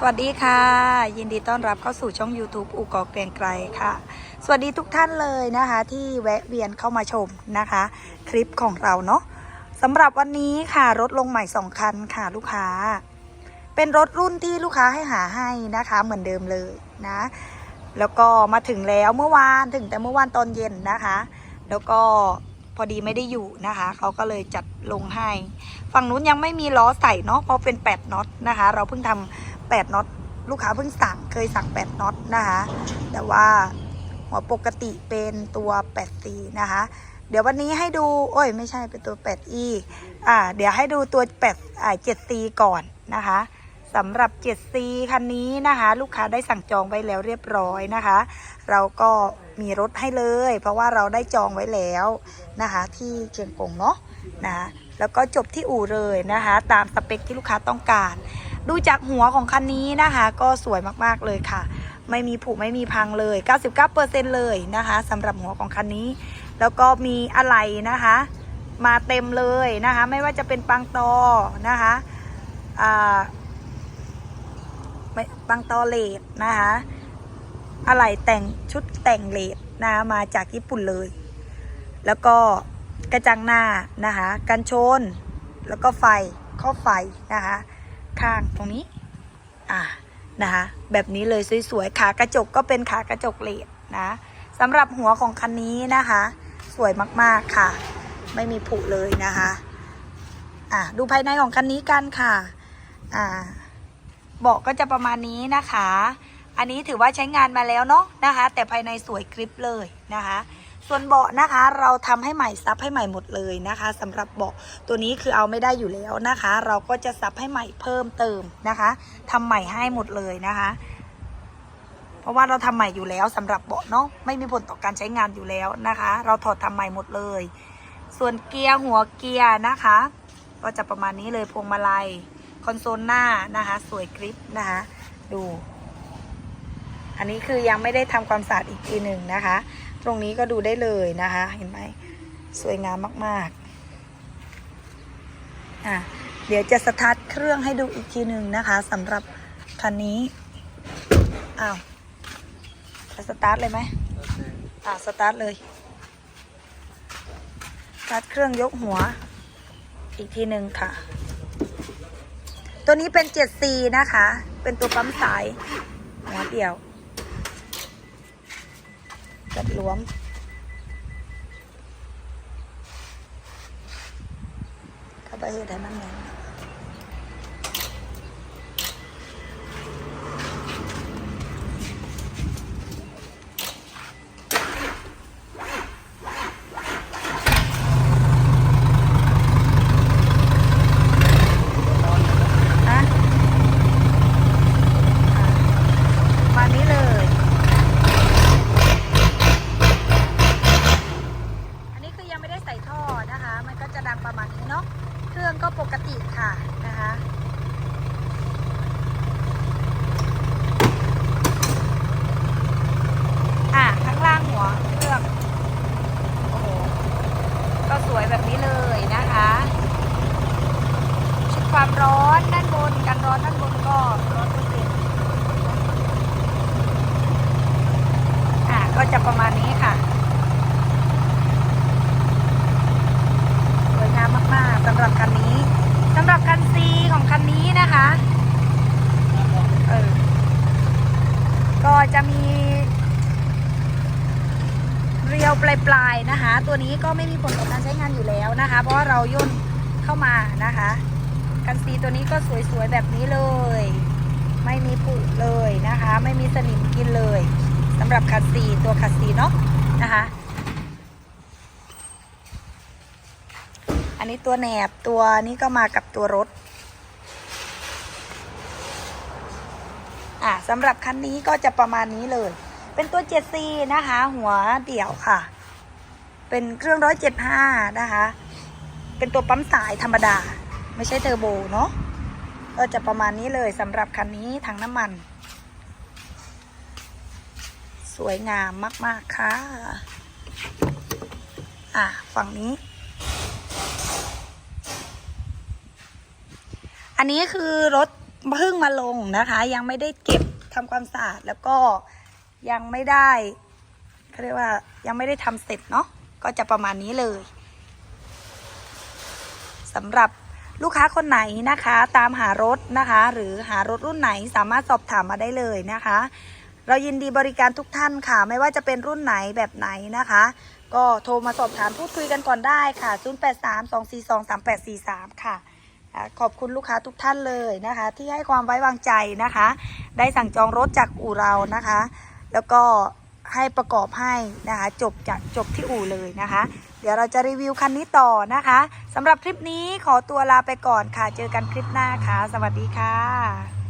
สวัสดีค่ะ ยินดีต้อนรับเข้าสู่ช่อง YouTube อูกอกเกรียงไกรค่ะ สวัสดีทุกท่านเลยนะคะ ที่แวะเวียนเข้ามาชมนะคะ คลิปของเราเนาะสำหรับวันนี้ค่ะ รถลงใหม่ 2 คันค่ะลูกค้า เป็นรถรุ่นที่ลูกค้าให้หาให้นะคะเหมือนเดิมเลยนะ แล้วก็มาถึงแล้วเมื่อวานถึงแต่เมื่อวานตอนเย็นนะคะ แล้วก็พอดีไม่ได้อยู่นะคะ เขาก็เลยจัดลงให้ ฝั่งนู้นยังไม่มีล้อใส่เนาะเพราะเป็น 8น็อตนะคะ เราเพิ่งทำ 8น็อตลูกค้าเพิ่งสั่งเคยสั่ง 8น็อตนะคะ แต่ว่าหัวปกติเป็นตัว 8 c นะคะ เดี๋ยววันนี้ให้ดู โอ้ย ไม่ใช่เป็นตัว 8 e อ่า เดี๋ยวให้ดูตัว8อ่า 7 c ก่อนนะคะสำหรับ 7C คันนี้นะคะ ลูกค้าได้สั่งจองไว้แล้วเรียบร้อยนะคะ เราก็มีรถให้เลย เพราะว่าเราได้จองไว้แล้วนะคะ ที่เชียงกงเนาะนะะแล้วก็จบที่อู่เลยนะคะ ตามสเปคที่ลูกค้าต้องการ ดูจากหัวของคันนี้นะคะ ก็สวยมากๆเลยค่ะ ไม่มีผุไม่มีพังเลย 99%เลยนะคะสำหรับหัวของคันนี้ แล้วก็มีอะไหล่นะคะ มาเต็มเลยนะคะ ไม่ว่าจะเป็นปังตอนะคะปังตอเลดนะคะอะไหล่แต่งชุดแต่งเลดนะคะมาจากญี่ปุ่นเลย แล้วก็กระจังหน้านะคะกันชน แล้วก็ไฟข้อไฟนะคะ ข้างตรงนี้ อ่านะคะ แบบนี้เลยสวยๆ ขากระจกก็เป็นขากระจกเลดนะสำหรับหัวของคันนี้นะคะ สวยมากๆค่ะ ไม่มีผุเลยนะคะ อ่าดูภายในของคันนี้กันค่ะ อ่าเบาะก็จะประมาณนี้นะคะ อันนี้ถือว่าใช้งานมาแล้วเนาะนะคะ แต่ภายในสวยกริบเลยนะคะ ส่วนเบาะนะคะ เราทำให้ใหม่ซับให้ใหม่หมดเลยนะคะสำหรับเบาะตัวนี้คือเอาไม่ได้อยู่แล้วนะคะ เราก็จะซับให้ใหม่เพิ่มเติมนะคะทำใหม่ให้หมดเลยนะคะ เพราะว่าเราทำใหม่อยู่แล้วสำหรับเบาะเนาะไม่มีผลต่อการใช้งานอยู่แล้วนะคะ เราถอดทำใหม่หมดเลย ส่วนเกียร์หัวเกียร์นะคะ ก็จะประมาณนี้เลยพวงมาลัยคอนโซลหน้านะคะ สวยกริปนะคะ ดู อันนี้คือยังไม่ได้ทำความสะอาดอีกทีหนึ่งนะคะ ตรงนี้ก็ดูได้เลยนะคะ เห็นไหมสวยงามมากๆอะเดี๋ยวจะสตาร์ทเครื่องให้ดูอีกทีหนึ่งนะคะสำหรับคันนี้อ้าวจะสตาร์ทเลยไหมอ่าสตาร์ทเลยสตาร์ทเครื่องยกหัว อีกทีหนึ่งค่ะ ตัวนี้เป็น 7C นะคะ เป็นตัวปั๊มสายหัวเดี่ยว จัดหลวม เข้าไปเฮ็ดให้มันแน่นนะมานี้เลย อันนี้คือยังไม่ได้ใส่ท่อ นะคะ มันก็จะดังประมาณนี้เนาะ เครื่องก็ปกติค่ะนะคะอะข้างล่างหัวเครื่อง โอ้โห ก็สวยแบบนี้เลยนะคะชุดความร้อนด้านบนกันร้อนด้านบนก็ร้อนเปอร์เซ็นต์อะก็จะประมาณนี้ค่ะ สวยงามมาก ๆสำหรับคันนี้สำหรับคันซีของคันนี้นะคะ เออ ก็จะมี เรียวปลายๆนะคะ ตัวนี้ก็ไม่มีผลต่อการใช้งานอยู่แล้วนะคะ เพราะว่าเราย่นเข้ามานะคะคันซีตัวนี้ก็สวยๆแบบนี้เลย ไม่มีผุเลยนะคะ ไม่มีสนิมกินเลยสำหรับคันซีตัวคันซีเนาะนะคะ นนี้ตัวแหนบตัวนี้ก็มากับตัวรถ อะสำหรับคันนี้ก็จะประมาณนี้เลย เป็นตัว 7C นะคะ หัวเดี่ยวค่ะ เป็นเครื่องร้อยเจ็ดห้านะคะ เป็นตัวปั๊มสายธรรมดา ไม่ใช่เทอร์โบเนาะ ก็จะประมาณนี้เลยสำหรับคันนี้ถังน้ำมัน สวยงามมาก ๆ ค่ะ อะฝั่งนี้ อันนี้คือรถเพิ่งมาลงนะคะ ยังไม่ได้เก็บทำความสะอาดแล้วก็ยังไม่ได้เขาเรียกว่ายังไม่ได้ทำเสร็จเนาะก็จะประมาณนี้เลยสำหรับลูกค้าคนไหนนะคะ ตามหารถนะคะ หรือหารถรุ่นไหนสามารถสอบถามมาได้เลยนะคะ เรายินดีบริการทุกท่านค่ะ ไม่ว่าจะเป็นรุ่นไหนแบบไหนนะคะ ก็โทรมาสอบถามพูดคุยกันก่อนได้ค่ะ 0832423843 ค่ะ ขอบคุณลูกค้าทุกท่านเลยนะคะ ที่ให้ความไว้วางใจนะคะ ได้สั่งจองรถจากอู่เรานะคะ แล้วก็ให้ประกอบให้นะคะ จบจากจบที่อู่เลยนะคะ เดี๋ยวเราจะรีวิวคันนี้ต่อนะคะสำหรับคลิปนี้ขอตัวลาไปก่อนค่ะ เจอกันคลิปหน้าค่ะ สวัสดีค่ะ